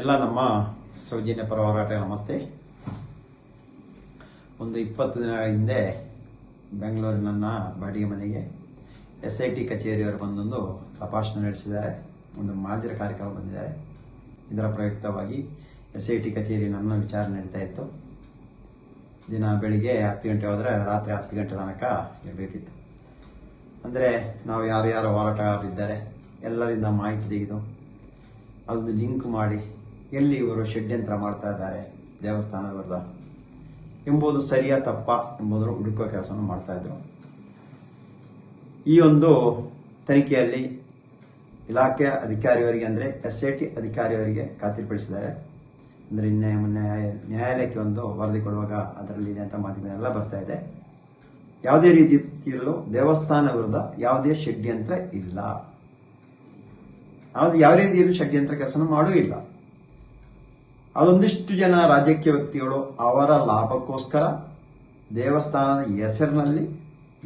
ಎಲ್ಲ ನಮ್ಮ ಸೌಜನ್ಯ ಪರ ಹೋರಾಟ ನಮಸ್ತೆ. ಒಂದು ಇಪ್ಪತ್ತು ದಿನ ಹಿಂದೆ ಬೆಂಗಳೂರಿನ ಬಾಡಿಗೆ ಮನೆಗೆ ಎಸ್ ಐ ಟಿ ಕಚೇರಿಯವರು ಬಂದೊಂದು ತಪಾಸಣೆ ನಡೆಸಿದ್ದಾರೆ. ಒಂದು ಮಾದರಿ ಕಾರ್ಯಕ್ರಮ ಬಂದಿದ್ದಾರೆ. ಇದರ ಪ್ರಯುಕ್ತವಾಗಿ ಎಸ್ ಐ ಟಿ ಕಚೇರಿ ನನ್ನ ವಿಚಾರಣೆ ನಡೀತಾ ಇತ್ತು. ದಿನ ಬೆಳಿಗ್ಗೆ ಹತ್ತು ಗಂಟೆ ಹೋದರೆ ರಾತ್ರಿ ಹತ್ತು ಗಂಟೆ ತನಕ ಇರಬೇಕಿತ್ತು. ಅಂದರೆ ನಾವು ಯಾರು ಯಾರು ಹೋರಾಟಗಾರರಿದ್ದಾರೆ, ಎಲ್ಲರಿಂದ ಮಾಹಿತಿ ತೆಗೆದು, ಅದೊಂದು ಲಿಂಕ್ ಮಾಡಿ ಎಲ್ಲಿ ಇವರು ಷಡ್ಯಂತ್ರ ಮಾಡ್ತಾ ಇದ್ದಾರೆ ದೇವಸ್ಥಾನ ವಿರುದ್ಧ ಎಂಬುದು ಸರಿಯಾ ತಪ್ಪ ಎಂಬುದನ್ನು ಹುಡುಕೋ ಕೆಲಸವನ್ನು ಮಾಡ್ತಾ ಇದ್ರು. ಈ ಒಂದು ತನಿಖೆಯಲ್ಲಿ ಇಲಾಖೆಯ ಅಧಿಕಾರಿಯವರಿಗೆ ಅಂದರೆ ಎಸ್ ಐ ಟಿ ಅಧಿಕಾರಿಯವರಿಗೆ ಖಾತ್ರಿಪಡಿಸಿದ್ದಾರೆ ಅಂದರೆ ನ್ಯಾಯ ನ್ಯಾಯ ನ್ಯಾಯಾಲಯಕ್ಕೆ ಒಂದು ವರದಿ ಕೊಡುವಾಗ ಅದರಲ್ಲಿ ಇದೆ ಅಂತ ಮಾಧ್ಯಮ ಎಲ್ಲ ಬರ್ತಾ ಇದೆ. ಯಾವುದೇ ರೀತಿಯಲ್ಲೂ ದೇವಸ್ಥಾನ ವಿರುದ್ಧ ಯಾವುದೇ ಷಡ್ಯಂತ್ರ ಇಲ್ಲ. ಯಾವ್ದು ಯಾವ ರೀತಿಯಲ್ಲೂ ಷಡ್ಯಂತ್ರ ಕೆಲಸ ಮಾಡೂ ಇಲ್ಲ ಅದೊಂದಿಷ್ಟು ಜನ ರಾಜಕೀಯ ವ್ಯಕ್ತಿಗಳು ಅವರ ಲಾಭಕ್ಕೋಸ್ಕರ ದೇವಸ್ಥಾನದ ಹೆಸರಿನಲ್ಲಿ,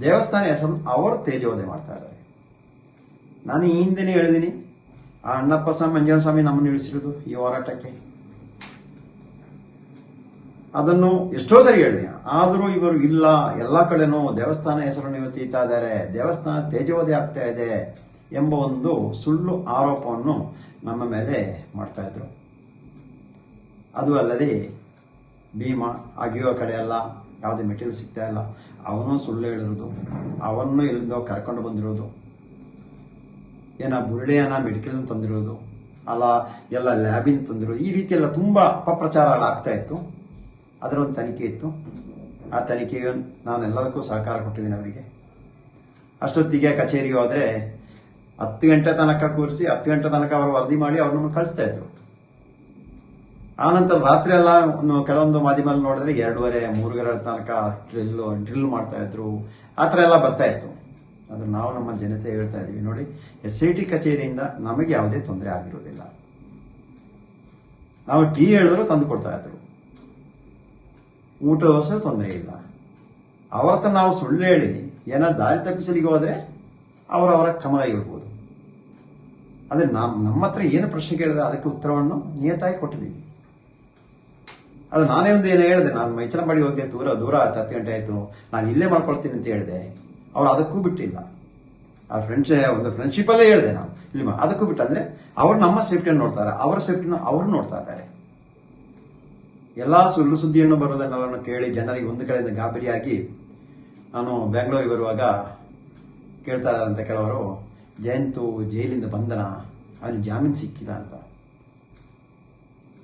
ದೇವಸ್ಥಾನ ಹೆಸರು ಅವರು ತೇಜೋದಯ ಮಾಡ್ತಾ ಇದ್ದಾರೆ. ನಾನು ಈ ಹಿಂದೆನೇ ಹೇಳಿದ್ದೀನಿ ಆ ಅಣ್ಣಪ್ಪ ಸ್ವಾಮಿ, ಮಂಜುನಾಥ ಸ್ವಾಮಿ ನಮ್ಮನ್ನು ಇಳಿಸಿರೋದು ಈ ಹೋರಾಟಕ್ಕೆ. ಅದನ್ನು ಎಷ್ಟೋ ಸರಿ ಹೇಳಿದೆ ಆದರೂ ಇವರು ಇಲ್ಲ, ಎಲ್ಲ ಕಡೆನೂ ದೇವಸ್ಥಾನ ಹೆಸರನ್ನು ಇವತ್ತು ತೀತಾ ಇದ್ದಾರೆ, ದೇವಸ್ಥಾನ ತೇಜೋದಯ ಆಗ್ತಾ ಇದೆ ಎಂಬ ಒಂದು ಸುಳ್ಳು ಆರೋಪವನ್ನು ನಮ್ಮ ಮೇಲೆ ಮಾಡ್ತಾ ಇದ್ರು. ಅದು ಅಲ್ಲದೆ ಭೀಮ ಅಗಿಯೋ ಕಡೆ ಅಲ್ಲ, ಯಾವುದೇ ಮೆಟೀರಿಯಲ್ ಸಿಗ್ತಾ ಇಲ್ಲ, ಅವನು ಸುಳ್ಳು ಹೇಳಿರೋದು ಅವನ್ನು ಇಲ್ಲಿಂದ ಕರ್ಕೊಂಡು ಬಂದಿರೋದು, ಏನ ಬುರುಳೆಯನ್ನ ಮೆಡಿಕಲ್ ತಂದಿರೋದು, ಅಲ್ಲ ಎಲ್ಲ ಲ್ಯಾಬಿನ ತಂದಿರೋದು, ಈ ರೀತಿ ಎಲ್ಲ ತುಂಬಾ ಅಪಪ್ರಚಾರ ಆಗ್ತಾ ಇತ್ತು. ಅದರೊಂದು ತನಿಖೆ ಇತ್ತು. ಆ ತನಿಖೆಗೆ ನಾನು ಎಲ್ಲದಕ್ಕೂ ಸಹಕಾರ ಕೊಟ್ಟಿದ್ದೀನಿ ಅವರಿಗೆ. ಅಷ್ಟೊತ್ತಿಗೆ ಕಚೇರಿಗೆ ಹೋದ್ರೆ ಹತ್ತು ಗಂಟೆ ತನಕ ಕೂರಿಸಿ, ಹತ್ತು ಗಂಟೆ ತನಕ ಅವರು ವರದಿ ಮಾಡಿ ಅವ್ರನ್ನ ಕಳಿಸ್ತಾ ಇದ್ರು. ಆನಂತರ ರಾತ್ರಿ ಎಲ್ಲ ಕೆಲವೊಂದು ಮಾಧ್ಯಮದಲ್ಲಿ ನೋಡಿದ್ರೆ ಎರಡೂವರೆ ಮೂರು ಗಂಟೆ ತನಕ ಡ್ರಿಲ್ ಡ್ರಿಲ್ ಮಾಡ್ತಾ ಇದ್ರು. ಆ ಥರ ಎಲ್ಲ ಬರ್ತಾ ಇತ್ತು. ಆದ್ರೆ ನಾವು ನಮ್ಮ ಜನತೆ ಹೇಳ್ತಾ ಇದೀವಿ ನೋಡಿ ಎಸ್ ಐ ಟಿ ಕಚೇರಿಯಿಂದ ನಮಗೆ ಯಾವುದೇ ತೊಂದರೆ ಆಗಿರೋದಿಲ್ಲ. ನಾವು ಟೀ ಹೇಳಿದ್ರು ತಂದು ಕೊಡ್ತಾ ಇದ್ರು. ಊಟ ವ್ಯವಸ್ಥೆ ತೊಂದರೆ ಇಲ್ಲ. ಅವ್ರ ಹತ್ರ ನಾವು ಸುಳ್ಳು ಹೇಳಿ, ಏನೋ ದಾರಿ ತಪ್ಪಿಸಲಿಗೆ ಹೋದ್ರೆ ಅವರವರ ಕಮಲ ಇರ್ಬೋದು. ಅದೇ ನಮ್ಮ ಹತ್ರ ಏನು ಪ್ರಶ್ನೆ ಕೇಳಿದ್ರೆ ಅದಕ್ಕೆ ಉತ್ತರವನ್ನು ನಿಯತಾಗಿ ಕೊಟ್ಟಿದ್ದೀವಿ. ಅದು ನಾನೇ ಒಂದು ಏನು ಹೇಳಿದೆ. ನಾನು ಮೈಚಲಂಬಡಿ ಹೋಗಿ ದೂರ ದೂರ ಆಯ್ತು, ಹತ್ತು ಗಂಟೆ ಆಯ್ತು. ನಾನು ಇಲ್ಲೇ ಮಾಡ್ಕೊಳ್ತೀನಿ ಅಂತ ಹೇಳಿದೆ. ಅವ್ರು ಅದಕ್ಕೂ ಬಿಟ್ಟಿಲ್ಲ. ಆ ಫ್ರೆಂಡ್ಸ್ ಒಂದು ಫ್ರೆಂಡ್ಶಿಪ್ ಅಲ್ಲೇ ಹೇಳಿದೆ ನಾವು ಇಲ್ಲಿ ಅದಕ್ಕೂ ಬಿಟ್ಟು ಅಂದ್ರೆ ಅವ್ರು ನಮ್ಮ ಸೇಫ್ಟಿಯನ್ನು ನೋಡ್ತಾರೆ. ಅವರ ಸೇಫ್ಟಿನ ಅವರು ನೋಡ್ತಾ ಇದ್ದಾರೆ. ಎಲ್ಲಾ ಸುಳ್ಳು ಸುದ್ದಿಯನ್ನು ಬರೋದನ್ನೆಲ್ಲ ಕೇಳಿ ಜನರಿಗೆ ಒಂದು ಕಡೆಯಿಂದ ಗಾಬರಿಯಾಗಿ ನಾನು ಬೆಂಗಳೂರಿಗೆ ಬರುವಾಗ ಕೇಳ್ತಾ ಇದ್ದಾರಂತೆ ಕೆಲವರು, ಜಯಂತು ಜೈಲಿಂದ ಬಂದನ? ಅವನಿಗೆ ಜಾಮೀನು ಸಿಕ್ಕಿದ ಅಂತ.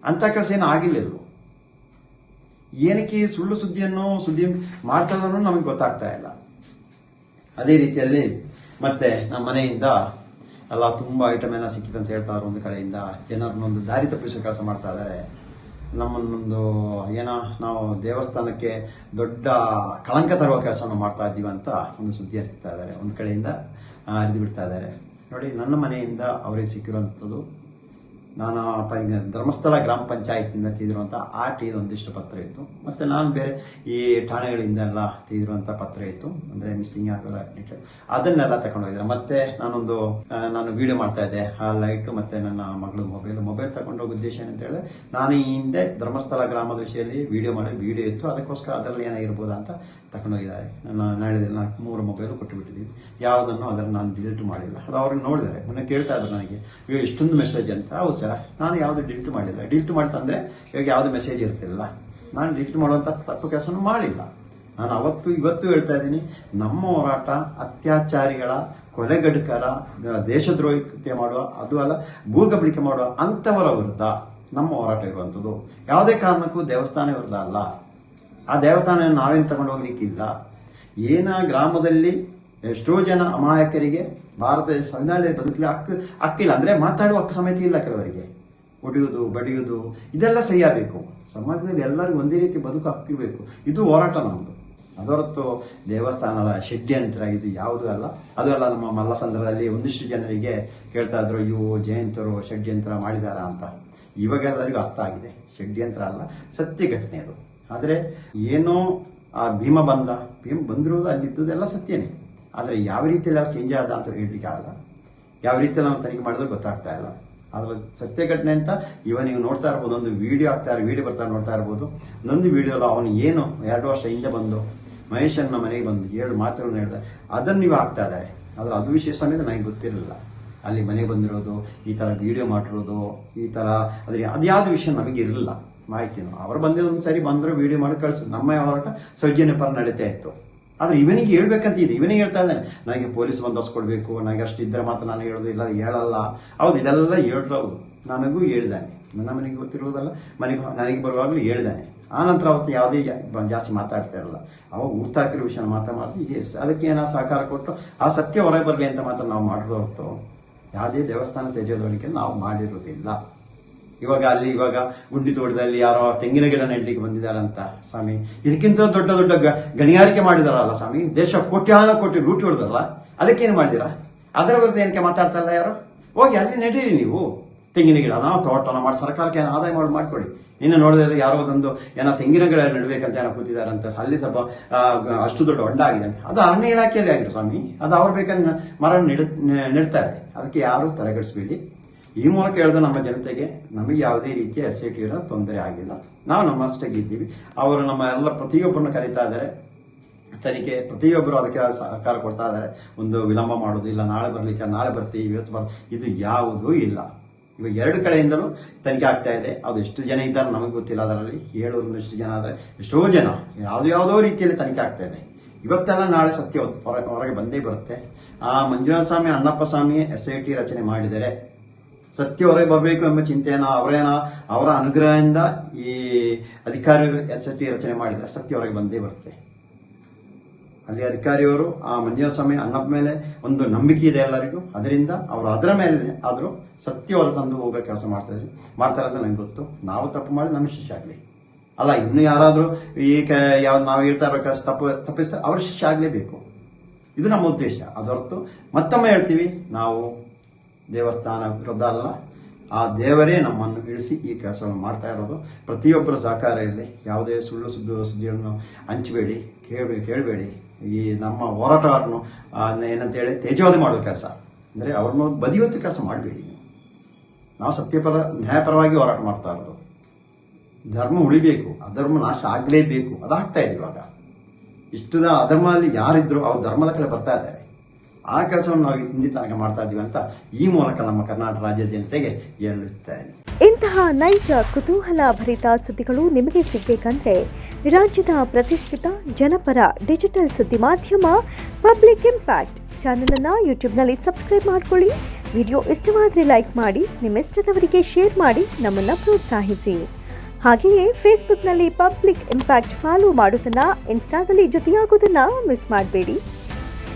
ಅಂತ ಕೆಲಸ ಏನು ಆಗಿಲ್ಲ ಏನಕ್ಕೆ ಸುಳ್ಳು ಸುದ್ದಿಯನ್ನು ಸುದ್ದಿ ಮಾಡ್ತಾ ಇದ್ರು ನಮಗೆ ಗೊತ್ತಾಗ್ತಾ ಇಲ್ಲ. ಅದೇ ರೀತಿಯಲ್ಲಿ ಮತ್ತೆ ನಮ್ಮ ಮನೆಯಿಂದ ಅಲ್ಲ ತುಂಬಾ ಐಟಮ್ ಏನೋ ಸಿಕ್ಕಿದೆ ಅಂತ ಹೇಳ್ತಾ ಇದ್ದಾರೆ ಒಂದು ಕಡೆಯಿಂದ. ಜನರನ್ನೊಂದು ದಾರಿ ತಪ್ಪಿಸೋ ಕೆಲಸ ಮಾಡ್ತಾ ಇದ್ದಾರೆ. ನಮ್ಮನ್ನೊಂದು ಏನೋ ನಾವು ದೇವಸ್ಥಾನಕ್ಕೆ ದೊಡ್ಡ ಕಳಂಕ ತರುವ ಕೆಲಸವನ್ನು ಮಾಡ್ತಾ ಇದ್ದೀವಿ ಅಂತ ಒಂದು ಸುದ್ದಿ ಹರಿಸ್ತಾ ಇದ್ದಾರೆ. ಒಂದು ಕಡೆಯಿಂದ ಹರಿದು ಬಿಡ್ತಾ ಇದ್ದಾರೆ. ನೋಡಿ, ನನ್ನ ಮನೆಯಿಂದ ಅವರಿಗೆ ಸಿಕ್ಕಿರುವಂಥದ್ದು ನಾನು ಧರ್ಮಸ್ಥಳ ಗ್ರಾಮ ಪಂಚಾಯತಿಂದ ತೆಗೆದಿರುವಂಥ ಆ ಟಿ ಒಂದಿಷ್ಟು ಪತ್ರ ಇತ್ತು. ಮತ್ತೆ ನಾನು ಬೇರೆ ಈ ಠಾಣೆಗಳಿಂದ ಎಲ್ಲ ತೆಗೆದಿರುವಂಥ ಪತ್ರ ಇತ್ತು. ಅಂದ್ರೆ ಮಿಸ್ಸಿಂಗ್ ಆಗೋ ನಿಟ್ಟಿನಲ್ಲಿ. ಅದನ್ನೆಲ್ಲ ತಗೊಂಡೋಗಿದ್ದಾರೆ. ಮತ್ತೆ ನಾನೊಂದು ನಾನು ವಿಡಿಯೋ ಮಾಡ್ತಾ ಇದ್ದೆ. ಆ ಲೈಟ್ ಮತ್ತೆ ನನ್ನ ಮಗಳು ಮೊಬೈಲ್ ಮೊಬೈಲ್ ತಗೊಂಡೋಗ ಉದ್ದೇಶ ಏನಂತ ಹೇಳಿದ್ರೆ, ನಾನು ಈ ಹಿಂದೆ ಧರ್ಮಸ್ಥಳ ಗ್ರಾಮದ ವಿಷಯದಲ್ಲಿ ವಿಡಿಯೋ ಮಾಡಿ ವಿಡಿಯೋ ಇತ್ತು. ಅದಕ್ಕೋಸ್ಕರ ಅದರಲ್ಲಿ ಏನಾಗಿರ್ಬೋದಾ ಅಂತ ತಗೊಂಡೋಗಿದ್ದಾರೆ ನನ್ನ ನಾಳೆ ನಾಲ್ಕು ಮೂರು ಮೊಬೈಲು ಕೊಟ್ಟು ಬಿಟ್ಟಿದ್ದೀವಿ ಯಾವುದನ್ನು ಅದನ್ನು ನಾನು ಡಿಲೀಟ್ ಮಾಡಿಲ್ಲ. ಅದು ಅವ್ರಿಗೆ ನೋಡಿದರೆ ಮೊನ್ನೆ ಕೇಳ್ತಾ ಇದ್ರು ನನಗೆ ಇವಾಗ ಇಷ್ಟೊಂದು ಮೆಸೇಜ್ ಅಂತ. ಹೌದು ಸರ್ ನಾನು ಯಾವುದು ಡಿಲೀಟ್ ಮಾಡಿಲ್ಲ. ಡಿಲೀಟ್ ಮಾಡ್ತಂದರೆ ಇವಾಗ ಯಾವುದು ಮೆಸೇಜ್ ಇರ್ತಿಲ್ಲ. ನಾನು ಡಿಲೀಟ್ ಮಾಡುವಂಥ ತಪ್ಪು ಕೆಲಸನೂ ಮಾಡಿಲ್ಲ. ನಾನು ಅವತ್ತು, ಇವತ್ತು ಹೇಳ್ತಾ ಇದ್ದೀನಿ, ನಮ್ಮ ಹೋರಾಟ ಅತ್ಯಾಚಾರಿಗಳ, ಕೊಲೆಗಡುಕರ, ದೇಶದ್ರೋಹಿತೆ ಮಾಡುವ, ಅದು ಅಲ್ಲ ಭೂಗಬಳಿಕೆ ಮಾಡುವ ಅಂಥವರ ವಿರುದ್ಧ ನಮ್ಮ ಹೋರಾಟ ಇರುವಂಥದ್ದು. ಯಾವುದೇ ಕಾರಣಕ್ಕೂ ದೇವಸ್ಥಾನ ವಿರುದ್ಧ ಅಲ್ಲ. ಆ ದೇವಸ್ಥಾನ ನಾವೇನು ತಗೊಂಡು ಹೋಗ್ಲಿಕ್ಕಿಲ್ಲ. ಏನ ಗ್ರಾಮದಲ್ಲಿ ಎಷ್ಟೋ ಜನ ಅಮಾಯಕರಿಗೆ ಭಾರತ ಸಂವಿಧಾನದಲ್ಲಿ ಬದುಕಲಿ ಹಕ್ಕು, ಹಕ್ಕಿಲ್ಲ. ಅಂದ್ರೆ ಮಾತಾಡುವ ಹಕ್ಕು ಸಮೇತ ಇಲ್ಲ ಕೆಲವರಿಗೆ. ಹೊಡೆಯುವುದು ಬಡಿಯುವುದು, ಇದೆಲ್ಲ ಸರಿಯಾಗಬೇಕು. ಸಮಾಜದಲ್ಲಿ ಎಲ್ಲರಿಗೂ ಒಂದೇ ರೀತಿ ಬದುಕು ಹಕ್ಕಿಬೇಕು ಇದು ಹೋರಾಟ ನಮ್ಮದು ಅದರತ್ತು ದೇವಸ್ಥಾನದ ಷಡ್ಯಂತ್ರ ಇದು ಯಾವುದೂ ಅಲ್ಲ. ಅದು ಅಲ್ಲ ನಮ್ಮ ಮಲ್ಲಸಂದ್ರದಲ್ಲಿ ಒಂದಿಷ್ಟು ಜನರಿಗೆ ಕೇಳ್ತಾ ಇದ್ರು ಇವು ಜಯಂತರು ಷಡ್ಯಂತ್ರ ಮಾಡಿದಾರ? ಅಂತ. ಇವಾಗೆಲ್ಲರಿಗೂ ಅರ್ಥ ಆಗಿದೆ. ಷಡ್ಯಂತ್ರ ಅಲ್ಲ ಸತ್ಯ ಘಟನೆ ಅದು. ಆದರೆ ಏನೋ ಆ ಭೀಮ ಬಂದ. ಭೀಮ ಬಂದಿರೋದು ಅಲ್ಲಿದ್ದದೆಲ್ಲ ಸತ್ಯನೇ. ಆದರೆ ಯಾವ ರೀತಿಯಲ್ಲಿ ಅವ್ರು ಚೇಂಜ್ ಆದ ಅಂತ ಹೇಳಲಿಕ್ಕೆ ಆಗಲ್ಲ. ಯಾವ ರೀತಿಯಲ್ಲಿ ನಾವು ತನಿಖೆ ಮಾಡಿದ್ರೆ ಗೊತ್ತಾಗ್ತಾ ಇಲ್ಲ. ಅದರ ಸತ್ಯ ಘಟನೆ ಅಂತ ಇವ ನೀವು ನೋಡ್ತಾ ಇರ್ಬೋದು, ಒಂದು ವಿಡಿಯೋ ಆಗ್ತಾ ವಿಡಿಯೋ ಬರ್ತಾ ನೋಡ್ತಾ ಇರ್ಬೋದು. ಇನ್ನೊಂದು ವಿಡಿಯೋ ಅವನು ಏನು ಎರಡು ವರ್ಷ ಹಿಂದೆ ಬಂದು ಮಹೇಶನ್ನ ಮನೆಗೆ ಬಂದು ಏಳು ಮಾತುಗಳನ್ನ ಹೇಳಿದೆ. ಅದನ್ನು ನೀವು ಆಗ್ತಾ ಇದ್ದಾರೆ. ಆದರೆ ಅದು ವಿಷಯ ಸಮೇತ ನನಗೆ ಗೊತ್ತಿರಲಿಲ್ಲ. ಅಲ್ಲಿ ಮನೆಗೆ ಬಂದಿರೋದು, ಈ ಥರ ವಿಡಿಯೋ ಮಾಡಿರೋದು, ಈ ಥರ ಅದ್ರ ಅದ್ಯಾವುದು ವಿಷಯ ನಮಗೆ ಇರಲಿಲ್ಲ ಮಾಹಿತಿನು. ಅವ್ರು ಬಂದಿರೋದು ಸರಿ ಬಂದ್ರು ವಿಡಿಯೋ ಮಾಡಿ ಕಳಿಸು. ನಮ್ಮ ಹೋರಾಟ ಸೌಜನ್ಯ ಪರ ನಡೀತಾ ಇತ್ತು. ಆದ್ರೆ ಇವನಿಗೆ ಹೇಳ್ಬೇಕಂತ ಇದೆ ಇವನಿಗೆ ಹೇಳ್ತಾ ಇದ್ದಾನೆ, ನನಗೆ ಪೊಲೀಸ್ ಬಂದೋಸ್ ಕೊಡಬೇಕು. ನನಗೆ ಅಷ್ಟು ಇದ್ರೆ ಮಾತ್ರ ನಾನು ಹೇಳೋದು ಇಲ್ಲ, ಹೇಳಲ್ಲ. ಹೌದು, ಇದೆಲ್ಲ ಹೇಳ್ರೌದು ನನಗೂ ಹೇಳಿದ್ದಾನೆ ನನ್ನ ಮನೆಗೆ ಗೊತ್ತಿರುವುದಲ್ಲ ಮನೆಗೆ ನನಗೆ ಬರುವಾಗಲೂ ಹೇಳಿದ್ದಾನೆ ಆ ನಂತರ ಅವತ್ತು ಯಾವುದೇ ಜಾಸ್ತಿ ಮಾತಾಡ್ತಾ ಇರಲ್ಲ. ಅವಾಗ ಊತಾಕಿರೋ ವಿಷಯ ಮಾತಾಡಿ ಎಸ್, ಅದಕ್ಕೆ ಏನೋ ಸಹಕಾರ ಕೊಟ್ಟು, ಆ ಸತ್ಯ ಹೊರಗೆ ಬರಲಿ ಅಂತ ಮಾತ್ರ ನಾವು ಮಾಡಿರೋ ಹೊರತು ಯಾವುದೇ ದೇವಸ್ಥಾನ ತೆಗೆಯೋದಕ್ಕೆ ನಾವು ಮಾಡಿರೋದಿಲ್ಲ. ಇವಾಗ ಅಲ್ಲಿ, ಇವಾಗ ಗುಂಡಿ ತೋಟದಲ್ಲಿ ಯಾರೋ ತೆಂಗಿನ ಗಿಡ ನೆಡ್ಲಿಕ್ಕೆ ಬಂದಿದ್ದಾರಂತ ಸ್ವಾಮಿ. ಇದಕ್ಕಿಂತ ದೊಡ್ಡ ದೊಡ್ಡ ಗಣಿಗಾರಿಕೆ ಮಾಡಿದಾರಲ್ಲ ಸ್ವಾಮಿ. ದೇಶ ಕೋಟ್ಯಾನ ಕೋಟಿ ಲೂಟಿ ಹೊಡೆದಲ್ಲ ಅದಕ್ಕೇನು ಮಾಡಿದಿರಾ? ಅದರ ವಿರುದ್ಧ ಏನಕ್ಕೆ ಮಾತಾಡ್ತಾ ಇಲ್ಲ ಯಾರು? ಹೋಗಿ ಅಲ್ಲಿ ನಡೀರಿ ನೀವು. ತೆಂಗಿನ ಗಿಡ ನಾವು ತೋಟನ ಮಾಡಿ, ಸರ್ಕಾರಕ್ಕೆ ಏನೋ ಆದಾಯ ಮಾಡಿ, ಮಾಡ್ಕೊಡಿ. ಇನ್ನು ನೋಡಿದ್ರೆ ಯಾರೋ ಒಂದು ಏನೋ ತೆಂಗಿನ ಗಿಡ ನೆಡಬೇಕಂತ ಏನೋ ಕೂತಿದಾರಂತ. ಅಲ್ಲಿ ಸ್ವಲ್ಪ ಅಷ್ಟು ದೊಡ್ಡ ಹೊಂಡ ಆಗಿದೆ ಅಂತ. ಅದು ಅರಣ್ಯ ಇಲಾಖೆಯಲ್ಲಿ ಆಗಿರು ಸ್ವಾಮಿ. ಅದು ಅವ್ರು ಬೇಕಾದ್ರೆ ಮರ ನೆಡ, ನೆಡ್ತಾರೆ. ಅದಕ್ಕೆ ಯಾರು ತಲೆಗೆಡಿಸ್ಬೇಡಿ ಈ ಮೂಲಕ ಹೇಳಿದ ನಮ್ಮ ಜನತೆಗೆ ನಮಗೆ ಯಾವುದೇ ರೀತಿಯ ಎಸ್ ಐ ಟಿ ತೊಂದರೆ ಆಗಿಲ್ಲ. ನಾವು ನಮ್ಮಷ್ಟಾಗಿ ಇದ್ದೀವಿ ಅವರು ನಮ್ಮ ಎಲ್ಲ ಪ್ರತಿಯೊಬ್ಬರನ್ನು ಕರೀತಾ ಇದ್ದಾರೆ. ತನಿಖೆ, ಪ್ರತಿಯೊಬ್ಬರು ಅದಕ್ಕೆ ಸಹಕಾರ ಕೊಡ್ತಾ ಇದ್ದಾರೆ. ಒಂದು ವಿಳಂಬ ಮಾಡೋದು ಇಲ್ಲ, ನಾಳೆ ಬರಲಿಕ್ಕೆ, ನಾಳೆ ಬರ್ತೀವಿ, ಇವತ್ತು ಬರ್, ಇದು ಯಾವುದೂ ಇಲ್ಲ. ಇವಾಗ ಎರಡು ಕಡೆಯಿಂದಲೂ ತನಿಖೆ ಆಗ್ತಾ ಇದೆ. ಅದು ಎಷ್ಟು ಜನ ಇದ್ದಾರೆ ನಮಗೆ ಗೊತ್ತಿಲ್ಲ. ಅದರಲ್ಲಿ ಏಳು ಎಷ್ಟು ಜನ ಆದರೆ ಎಷ್ಟೋ ಜನ, ಯಾವುದೋ ಯಾವುದೋ ರೀತಿಯಲ್ಲಿ ತನಿಖೆ ಆಗ್ತಾ ಇದೆ. ಇವತ್ತೆಲ್ಲ ನಾಳೆ ಸತ್ಯ ಹೊರ- ಹೊರ- ಹೊರಗೆ ಬಂದೇ ಬರುತ್ತೆ. ಆ Manjunatha Swami, Annappa Swami S I T ರಚನೆ ಮಾಡಿದರೆ ಸತ್ಯ ಬರಬೇಕು ಎಂಬ ಚಿಂತೆಯನ್ನು ಅವರೇನ ಅವರ ಅನುಗ್ರಹದಿಂದ ಈ ಅಧಿಕಾರಿಗಳು ಟಿ ರಚನೆ ಮಾಡಿದರೆ ಸತ್ಯ ಬಂದೇ ಬರುತ್ತೆ. ಅಲ್ಲಿ ಅಧಿಕಾರಿಯವರು ಆ ಮಂಜುನ ಸ್ವಾಮಿ ಅನ್ನದ ಮೇಲೆ ಒಂದು ನಂಬಿಕೆ ಇದೆ ಎಲ್ಲರಿಗೂ. ಅದರಿಂದ ಅವರು ಅದರ ಮೇಲೆ ಆದರೂ ಸತ್ಯ ಹೊರ ತಂದು ಹೋಗೋ ಕೆಲಸ ಮಾಡ್ತಾ ಇದ್ರು. ಮಾಡ್ತಾರೆ ಅಂತ ನಂಗೆ ಗೊತ್ತು. ನಾವು ತಪ್ಪು ಮಾಡಿ ನಮ್ಮ ಶಿಷ್ಯ ಆಗಲಿ. ಅಲ್ಲ, ಇನ್ನು ಯಾರಾದರೂ ಈ ಕ ಯಾವ ನಾವು ಹೇಳ್ತಾ ಇರೋ ಕೆಲಸ ತಪ್ಪು ತಪ್ಪಿಸ್ತಾರೆ ಅವ್ರ ಶಿಷ್ಯ ಆಗಲೇಬೇಕು. ಇದು ನಮ್ಮ ಉದ್ದೇಶ. ಅದರತ್ತು ಮತ್ತೊಮ್ಮೆ ಹೇಳ್ತೀವಿ, ನಾವು ದೇವಸ್ಥಾನ ವಿರುದ್ಧ ಅಲ್ಲ ಆ ದೇವರೇ ನಮ್ಮನ್ನು ಇಳಿಸಿ ಈ ಕೆಲಸವನ್ನು ಮಾಡ್ತಾ ಇರೋದು. ಪ್ರತಿಯೊಬ್ಬರ ಸಹಕಾರ ಇರಲಿ, ಯಾವುದೇ ಸುಳ್ಳು ಸುದ್ದಿ, ಸುದ್ದಿಯನ್ನು ಹಂಚಬೇಡಿ ಕೇಳಬೇಡಿ ಕೇಳಬೇಡಿ. ಈ ನಮ್ಮ ಹೋರಾಟಗಾರನು ಏನಂತೇಳಿ ತೇಜವಾದಿ ಮಾಡೋ ಕೆಲಸ. ಅಂದರೆ ಅವ್ರನ್ನ ಬದಿಯೊತ್ತು ಕೆಲಸ ಮಾಡಬೇಡಿ ನೀವು. ನಾವು ಸತ್ಯಪರ, ನ್ಯಾಯಪರವಾಗಿ ಹೋರಾಟ ಮಾಡ್ತಾ ಇರೋದು. ಧರ್ಮ ಉಳಿಬೇಕು, ಅಧರ್ಮ ನಾಶ ಆಗಲೇಬೇಕು. ಅದಾಗ್ತಾ ಇದೆ ಇವಾಗ. ಇಷ್ಟು ಅಧರ್ಮದಲ್ಲಿ ಯಾರಿದ್ರು ಅವ್ರು ಧರ್ಮದ ಕಡೆ ಬರ್ತಾ ಇದ್ದಾರೆ. ಆ ಕೆಲಸವನ್ನು ನಾವು ಹಿಂದಿ ತನಕ ಮಾಡ್ತಾ ಇದ್ದೀವಿ ಅಂತ ಈ ಮೂಲಕ ನಮ್ಮ ಕರ್ನಾಟಕ ರಾಜ್ಯ ಜನತೆಗೆ ಹೇಳುತ್ತೇನೆ. ಇಂತಹ ನೈಜ, ಕುತೂಹಲ ಭರಿತ ಸುದ್ದಿಗಳು ನಿಮಗೆ ಸಿಗಬೇಕಂದ್ರೆ ರಾಜ್ಯದ ಪ್ರತಿಷ್ಠಿತ ಜನಪರ ಡಿಜಿಟಲ್ ಸುದ್ದಿ ಮಾಧ್ಯಮ ಪಬ್ಲಿಕ್ ಇಂಪ್ಯಾಕ್ಟ್ ಚಾನಲನ್ನು ಯೂಟ್ಯೂಬ್ನಲ್ಲಿ ಸಬ್ಸ್ಕ್ರೈಬ್ ಮಾಡ್ಕೊಳ್ಳಿ. ವಿಡಿಯೋ ಇಷ್ಟವಾದ್ರೆ ಲೈಕ್ ಮಾಡಿ, ನಿಮ್ಮಿಷ್ಟದವರಿಗೆ ಶೇರ್ ಮಾಡಿ, ನಮ್ಮನ್ನು ಪ್ರೋತ್ಸಾಹಿಸಿ. ಹಾಗೆಯೇ ಫೇಸ್ಬುಕ್ನಲ್ಲಿ ಪಬ್ಲಿಕ್ ಇಂಪ್ಯಾಕ್ಟ್ ಫಾಲೋ ಮಾಡೋದನ್ನು ಇನ್ಸ್ಟಾದಲ್ಲಿ ಜೊತೆಯಾಗೋದನ್ನು ಮಿಸ್ ಮಾಡಬೇಡಿ.